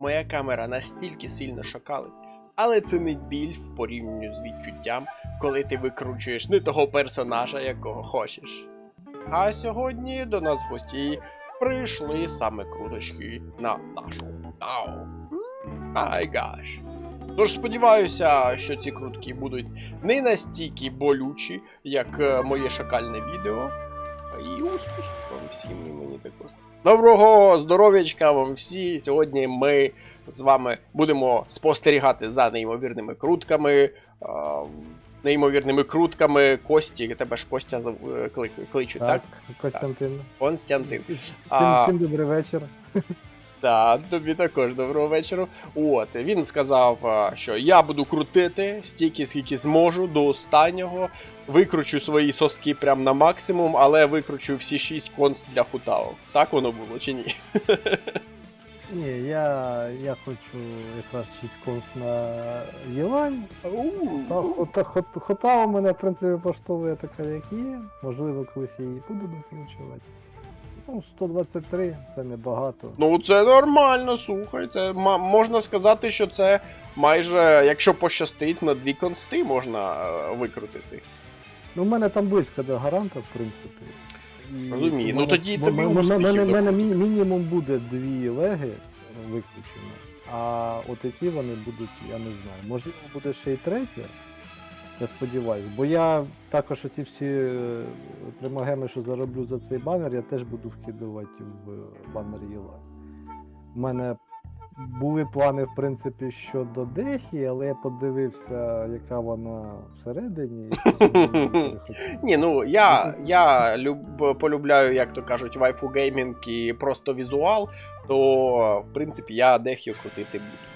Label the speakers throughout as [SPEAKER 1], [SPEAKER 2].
[SPEAKER 1] Моя камера настільки сильно шокалить, але це не біль в порівнянні з відчуттям, коли ти викручуєш не того персонажа, якого хочеш. А сьогодні до нас в гості прийшли саме круточки на нашу ТАО. Ай. Тож сподіваюся, що ці крутки будуть не настільки болючі, як е, моє шакальне відео. І успіхів вам всім і мені також. Доброго здоров'ячка вам всі! Сьогодні ми з вами будемо спостерігати за неймовірними крутками. Неймовірними крутками Кості, тебе ж Костя е, кличуть, так? Константин.
[SPEAKER 2] Всім, всім добрий вечір.
[SPEAKER 1] Так, тобі також доброго вечора. От, він сказав, що я буду крутити стільки, скільки зможу до останнього. Викручу свої соски прям на максимум, але викручу всі шість конст для хутавок. Так воно було чи ні?
[SPEAKER 2] Ні, я, я хочу якраз 6 конс на Єлань. Та, хота, хот, у мене, в принципі, поштовує така, як є. Можливо, колись я її буду докручувати. Ну, 123 це небагато.
[SPEAKER 1] Ну це нормально, слухай. Це ма- можна сказати, що це майже, якщо пощастить, на дві консти можна е, викрутити.
[SPEAKER 2] Ну, в мене там близько до гаранта, в принципі. І
[SPEAKER 1] Розумію.
[SPEAKER 2] у
[SPEAKER 1] Ну, тоді тобі
[SPEAKER 2] в мене-
[SPEAKER 1] успіхів
[SPEAKER 2] мене, мене мі- мінімум буде дві леги виключено. А от які вони будуть, я не знаю. Можливо, буде ще й третя. Я сподіваюсь, бо я також оці всі е, примагеми, що зароблю за цей банер, я теж буду вкидувати в е, банер Єла. У мене були плани, в принципі, щодо Дехі, але я подивився, яка вона всередині.
[SPEAKER 1] Ні, ну я, я люб, полюбляю, як то кажуть, вайфу геймінг і просто візуал, то в принципі я Дехію крутити буду.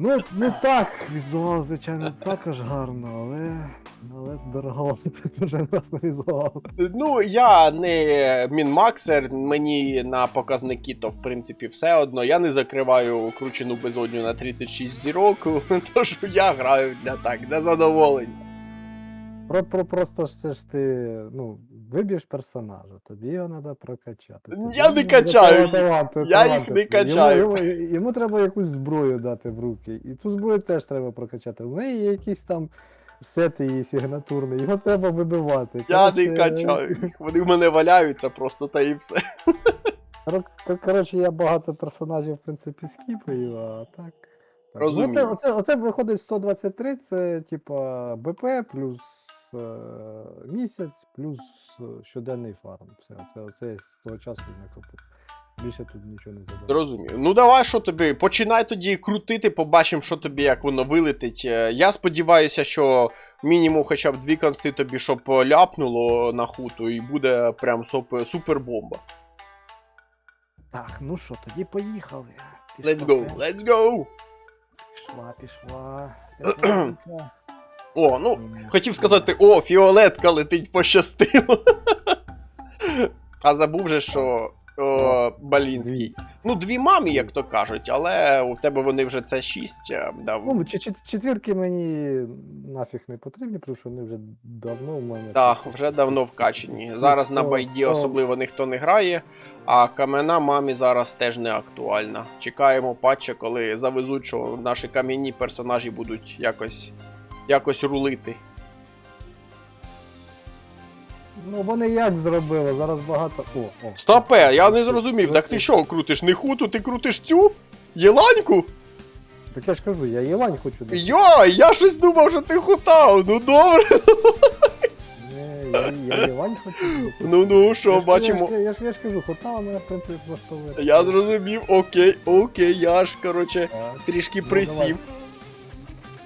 [SPEAKER 2] Ну, ну так, візуал, звичайно, також гарно, але. Але дороговато тут вже раз на візуал.
[SPEAKER 1] Ну, я не мінмаксер, мені на показники, то в принципі все одно. Я не закриваю кручену безодню на 36 зірок, тож я граю для так, для задоволення.
[SPEAKER 2] Про, про, просто ж це ж ти, ну, виб'єш персонажа, тобі його треба прокачати. Тобі
[SPEAKER 1] Я не качаю
[SPEAKER 2] таланти-
[SPEAKER 1] Я їх не качаю.
[SPEAKER 2] Йому, йому треба якусь зброю дати в руки. І ту зброю теж треба прокачати. В неї є якісь там сети її сигнатурні, його треба вибивати.
[SPEAKER 1] Я не качаю їх, вони в мене валяються просто та і все.
[SPEAKER 2] Кор- кор- Коротше, я багато персонажів, в принципі, скіпаю, а так. Ну,
[SPEAKER 1] Розумію.
[SPEAKER 2] Оце, оце, оце виходить 123, це типа БП плюс е, місяць, плюс е, щоденний фарм. Все, оце, оце з того часу накопив. Більше тут нічого не задав.
[SPEAKER 1] Зрозумів. Ну давай, що тобі, починай тоді крутити, побачимо, що тобі, як воно вилетить. Е, Я сподіваюся, що мінімум хоча б дві консти тобі, щоб ляпнуло на хуту, і буде прям супер, супер.
[SPEAKER 2] Так, ну що, тоді поїхали.
[SPEAKER 1] Let's go, let's go!
[SPEAKER 2] Пішла, пішла.
[SPEAKER 1] О, ну, хотів сказати, о, фіолетка летить пощастило. А забув же, що о, Балінський. Ну, дві мамі, як то кажуть, але у тебе вони вже це шість. е, дав.
[SPEAKER 2] Ну, четвірки мені нафіг не потрібні, тому що вони вже давно у мене.
[SPEAKER 1] Так,
[SPEAKER 2] тут.
[SPEAKER 1] вже давно вкачені. Зараз на байді особливо ніхто не грає, а камена мамі зараз теж не актуальна. Чекаємо патча, коли завезуть, що наші кам'яні персонажі будуть якось, якось рулити.
[SPEAKER 2] Ну вони як зробили? Зараз багато. О, о.
[SPEAKER 1] Стопе, я не зрозумів. Так ти що, крутиш не хуту, ти крутиш цю? Єланьку?
[SPEAKER 2] Так я ж кажу, я Єлань хочу дати.
[SPEAKER 1] Йой, я щось думав, що ти хутав. Ну добре.
[SPEAKER 2] Не, я, я Єлань хочу дати.
[SPEAKER 1] Ну ну що,
[SPEAKER 2] Я ж-
[SPEAKER 1] бачимо.
[SPEAKER 2] Я ж, я ж, я ж кажу, хота у мене, в принципі, просто влаштовує.
[SPEAKER 1] Я зрозумів, окей, окей, я ж, короче,
[SPEAKER 2] Так.
[SPEAKER 1] трішки
[SPEAKER 2] Ну,
[SPEAKER 1] присів.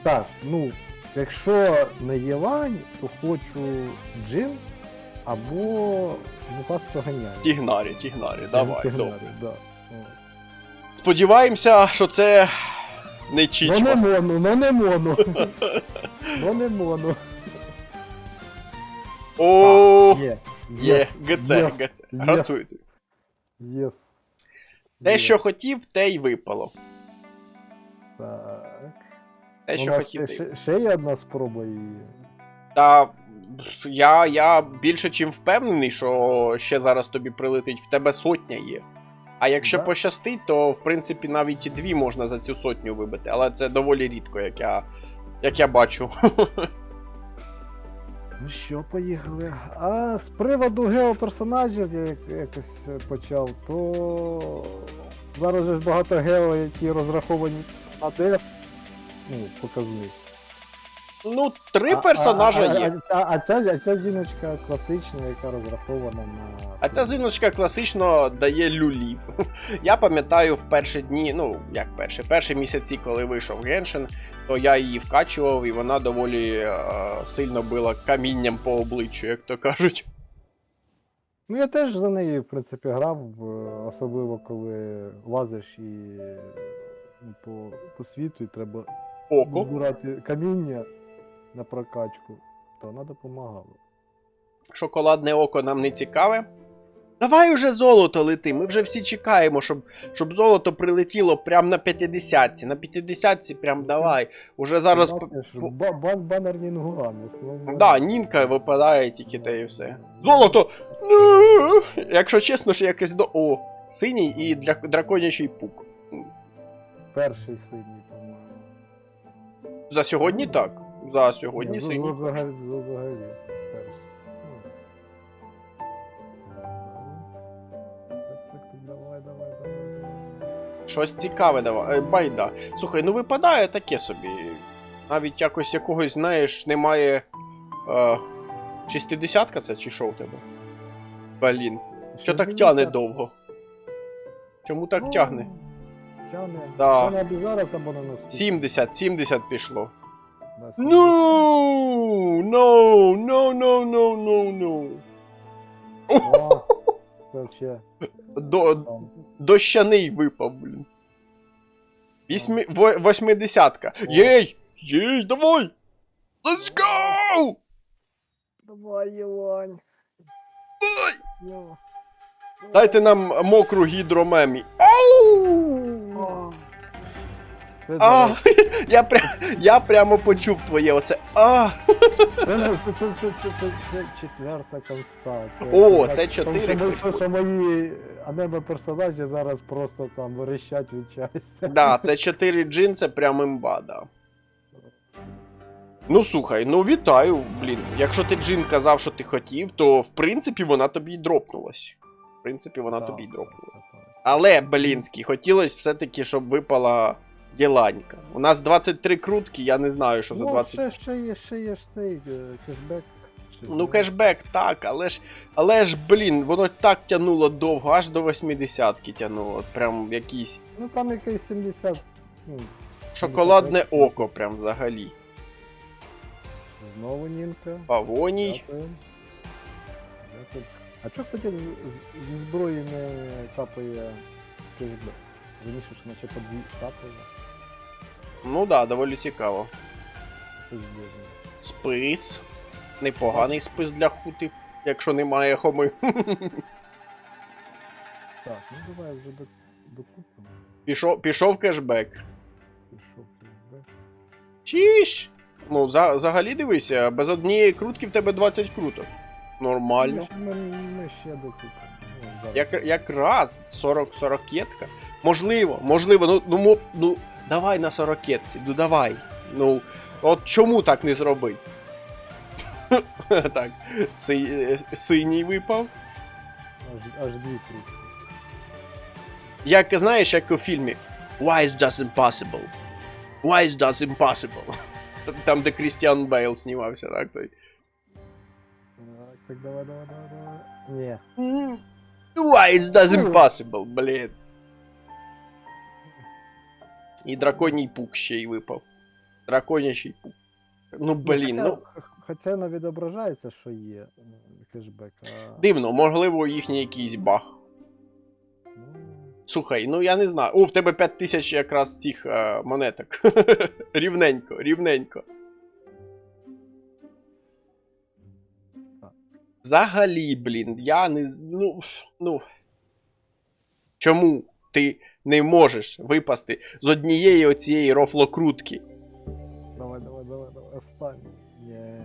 [SPEAKER 2] Так, ну, якщо не Єлань, то хочу джин або Муфас Тоганяй.
[SPEAKER 1] Тігнарі, тігнарі, давай, добре.
[SPEAKER 2] Да.
[SPEAKER 1] Сподіваємося, що це не
[SPEAKER 2] Ну не моно, ну не моно. Ну не моно.
[SPEAKER 1] О,
[SPEAKER 2] Є.
[SPEAKER 1] є, ГЦ, ГЦ. Грацуйте.
[SPEAKER 2] Єс.
[SPEAKER 1] Те, що хотів, те й випало.
[SPEAKER 2] Так.
[SPEAKER 1] Те, що хотів,
[SPEAKER 2] ще є одна спроба і.
[SPEAKER 1] Та я, я більше чим впевнений, що ще зараз тобі прилетить, в тебе сотня є. А якщо
[SPEAKER 2] Да.
[SPEAKER 1] пощастить, то в принципі навіть і дві можна за цю сотню вибити, але це доволі рідко, як я, як я бачу.
[SPEAKER 2] Ну що, поїхали. А з приводу геоперсонажів я якось почав, то зараз же ж багато гео, які розраховані на деф. Ну, показник.
[SPEAKER 1] Ну, три
[SPEAKER 2] А-
[SPEAKER 1] персонажа
[SPEAKER 2] а, а,
[SPEAKER 1] є.
[SPEAKER 2] А, а, ця, а ця жіночка класична, яка розрахована на.
[SPEAKER 1] А ця зиночка класично дає люлів. Я пам'ятаю в перші дні, ну як перші, перші місяці, коли вийшов Геншин, то я її вкачував, і вона доволі е, сильно била камінням по обличчю, як то кажуть.
[SPEAKER 2] Ну я теж за неї, в принципі, грав, особливо коли лазиш і ну, по, по світу і треба
[SPEAKER 1] Око.
[SPEAKER 2] збирати каміння на прокачку, то вона допомагала.
[SPEAKER 1] Шоколадне око нам не цікаве. Давай уже золото лети. Ми вже всі чекаємо, щоб, щоб золото прилетіло прямо на 50-ці. На 50-ці прям давай. Уже зараз.
[SPEAKER 2] банер Нінгуран.
[SPEAKER 1] Да, Нінка випадає тільки те і все. Золото! Ну, Якщо чесно, ж якесь до. О, синій і драконячий пук.
[SPEAKER 2] Перший синій, по-моєму.
[SPEAKER 1] За сьогодні так. За сьогодні
[SPEAKER 2] Ні,
[SPEAKER 1] синій.
[SPEAKER 2] Взагалі, взагалі. Ну. Давай.
[SPEAKER 1] Щось цікаве давай. Е, Байда. Слухай, ну випадає таке собі. Навіть якось якогось, знаєш, немає. Е, 60-ка це чи що у тебе? Блін. Що так
[SPEAKER 2] 60?
[SPEAKER 1] тягне довго? Чому так
[SPEAKER 2] Ну,
[SPEAKER 1] тягне?
[SPEAKER 2] Тягне.
[SPEAKER 1] Да.
[SPEAKER 2] Тягне або зараз, або на наступний.
[SPEAKER 1] 70, 70 пішло.
[SPEAKER 2] 70.
[SPEAKER 1] Ну, no, no, no, no, no, no.
[SPEAKER 2] О, Це ще.
[SPEAKER 1] До,
[SPEAKER 2] там.
[SPEAKER 1] дощаний випав, блін. Вісьмі, во, восьмидесятка. Єй! Єй, давай! Let's go!
[SPEAKER 2] Давай, Євань.
[SPEAKER 1] Давай!
[SPEAKER 2] Йо.
[SPEAKER 1] Дайте нам мокру гідромемі.
[SPEAKER 2] Це,
[SPEAKER 1] А, я, пря, я прямо почув твоє оце. А!
[SPEAKER 2] Це, це, це, це, це, це, це четверта конста.
[SPEAKER 1] О, це
[SPEAKER 2] тому
[SPEAKER 1] чотири
[SPEAKER 2] Що, ми- що, що мої анемо персонажі зараз просто там верещать від щастя.
[SPEAKER 1] Да, це 4 джин, це прям імба, да. Ну слухай, ну вітаю, блін. Якщо ти джин казав, що ти хотів, то в принципі вона тобі й дропнулась. В принципі, вона
[SPEAKER 2] Так,
[SPEAKER 1] тобі й
[SPEAKER 2] так,
[SPEAKER 1] дропнула.
[SPEAKER 2] так, так.
[SPEAKER 1] Але, блінський, хотілося все-таки, щоб випала діланька. У нас 23 крутки, я не знаю, що за
[SPEAKER 2] Ну,
[SPEAKER 1] 20.
[SPEAKER 2] ще, ще є, ще є ж цей е, кешбек. Ще
[SPEAKER 1] Ну, кешбек, так, але ж, але ж, блін, воно так тянуло довго, аж до 80-ки тянуло. От Прям якийсь
[SPEAKER 2] Ну там якийсь 70. Ну,
[SPEAKER 1] шоколадне
[SPEAKER 2] 73.
[SPEAKER 1] око, прям взагалі.
[SPEAKER 2] знову Нінка.
[SPEAKER 1] Павоній.
[SPEAKER 2] Дякую. Дякую. А чого, кстати, з- з- зі зброї не капає кешбек? Раніше ж наче по дві капає.
[SPEAKER 1] Ну да, доволі цікаво. Спис. Непоганий спис для хути, якщо немає хоми.
[SPEAKER 2] Так, ну давай вже до, докупимо.
[SPEAKER 1] Пішов, пішов кешбек.
[SPEAKER 2] Пішов кешбек.
[SPEAKER 1] Чіш! Ну, за, взагалі дивися, без однієї крутки в тебе 20 круток. Нормально.
[SPEAKER 2] Ми, ми, ми ще докупимо. Ну.
[SPEAKER 1] Як, якраз 40 40 Можливо, можливо, ну, ну, ну давай на 40 ну давай. Ну, от чому так не зробити? так, си, е, синій випав.
[SPEAKER 2] Аж, аж дві крутки.
[SPEAKER 1] Як знаєш, як у фільмі Why is just impossible? Why is just impossible? Там, де Крістіан Бейл знімався, так той.
[SPEAKER 2] Так, так, давай, давай, давай, давай. Ні.
[SPEAKER 1] Why is just impossible, блін. І драконій пук ще й випав. Драконячий пук. Ну блін,
[SPEAKER 2] хоча,
[SPEAKER 1] ну
[SPEAKER 2] Хоча не відображається, що є е, кешбек, а.
[SPEAKER 1] дивно, можливо, їхній якийсь баг.
[SPEAKER 2] Ну,
[SPEAKER 1] Слухай, ну я не знаю. О, в тебе 5000 якраз цих е, монеток. рівненько, рівненько.
[SPEAKER 2] Так.
[SPEAKER 1] Взагалі, блін, я не. Ну. ну. Чому ти не можеш випасти з однієї оцієї рофлокрутки?
[SPEAKER 2] давай, давай, давай, давай, останній. Є.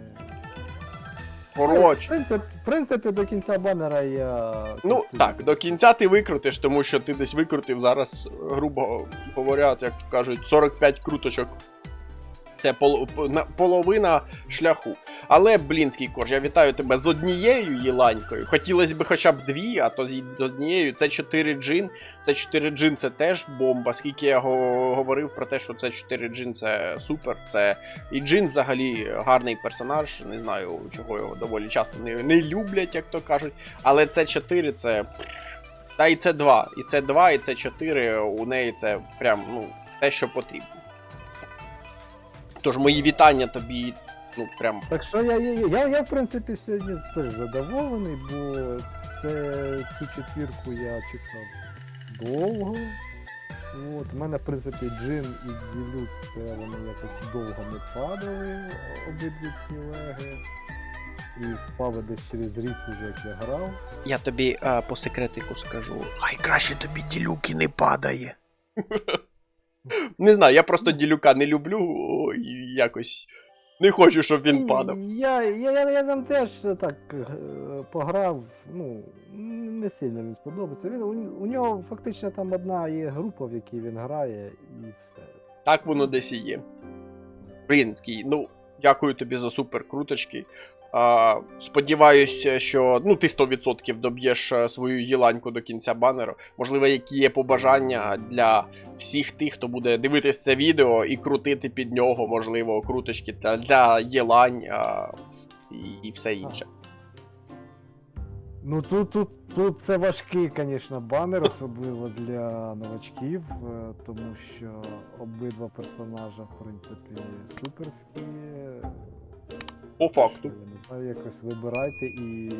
[SPEAKER 1] Коротше.
[SPEAKER 2] В принципі, в принципі, до кінця банера я.
[SPEAKER 1] Ну так, до кінця ти викрутиш, тому що ти десь викрутив зараз, грубо говоря, як кажуть, 45 круточок. Це пол- половина шляху. Але, блінський корж, я вітаю тебе з однією їланькою. Хотілося б хоча б дві, а то з однією. Це 4 джин. Це 4 джин це теж бомба. Скільки я говорив про те, що це 4 джин це супер. Це і джин взагалі гарний персонаж. Не знаю, чого його доволі часто не, не люблять, як то кажуть. Але це 4 це. Та і це 2. І це 2, і це 4. У неї це прям ну, те, що потрібно. Тож мої вітання тобі, ну прям.
[SPEAKER 2] Так що я, я, я, я в принципі сьогодні теж задоволений, бо це цю четвірку я чекав довго. От, у мене, в принципі, Джин і Ділюк, це вони якось довго не падали, обидві ці леги. І впали десь через рік уже, як я грав.
[SPEAKER 1] Я тобі а, по секретику скажу. Хай краще тобі ділюки не падає. не знаю, я просто ділюка не люблю і якось не хочу, щоб він падав.
[SPEAKER 2] Я, я, я, я там теж так е, пограв, ну, не сильно він сподобається. Він, у, у нього фактично там одна є група, в якій він грає, і все.
[SPEAKER 1] Так воно десь і є. Блінський, ну, дякую тобі за супер круточки. Сподіваюся, що ну, ти 100% доб'єш е, свою їланьку до кінця банеру. Можливо, які є побажання для всіх тих, хто буде дивитись це відео і крутити під нього, можливо, круточки для, для їлань а, і, і все інше.
[SPEAKER 2] Ну тут, тут, тут це важкий, звісно, банер, особливо для новачків, е, тому що обидва персонажа, в принципі, суперські.
[SPEAKER 1] По факту.
[SPEAKER 2] Я не знаю, якось вибирайте і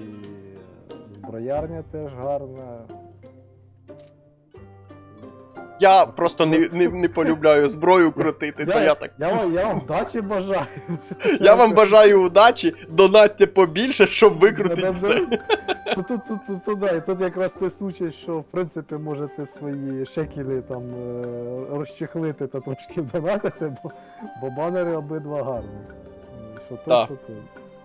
[SPEAKER 2] зброярня теж гарна.
[SPEAKER 1] Я просто не, не, не полюбляю зброю крутити, то я так.
[SPEAKER 2] Я, вам- я вам вдачі бажаю.
[SPEAKER 1] Я вам бажаю удачі, донатьте побільше, щоб викрутити все.
[SPEAKER 2] Тут, тут, тут, тут, тут, да, і тут якраз той случай, що в принципі можете свої шекелі там е, розчехлити та трошки донатити, бо, бо банери обидва гарні. Що то, що то.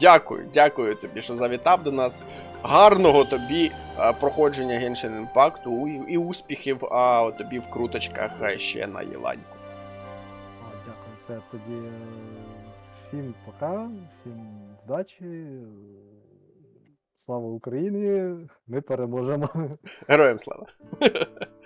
[SPEAKER 1] Дякую, дякую тобі, що завітав до нас. Гарного тобі е, проходження Genshin Impact і, і успіхів а, тобі в круточках е, ще на Єланьку.
[SPEAKER 2] А, дякую, все тоді е, всім пока, всім вдачі. Слава Україні! Ми переможемо.
[SPEAKER 1] Героям слава!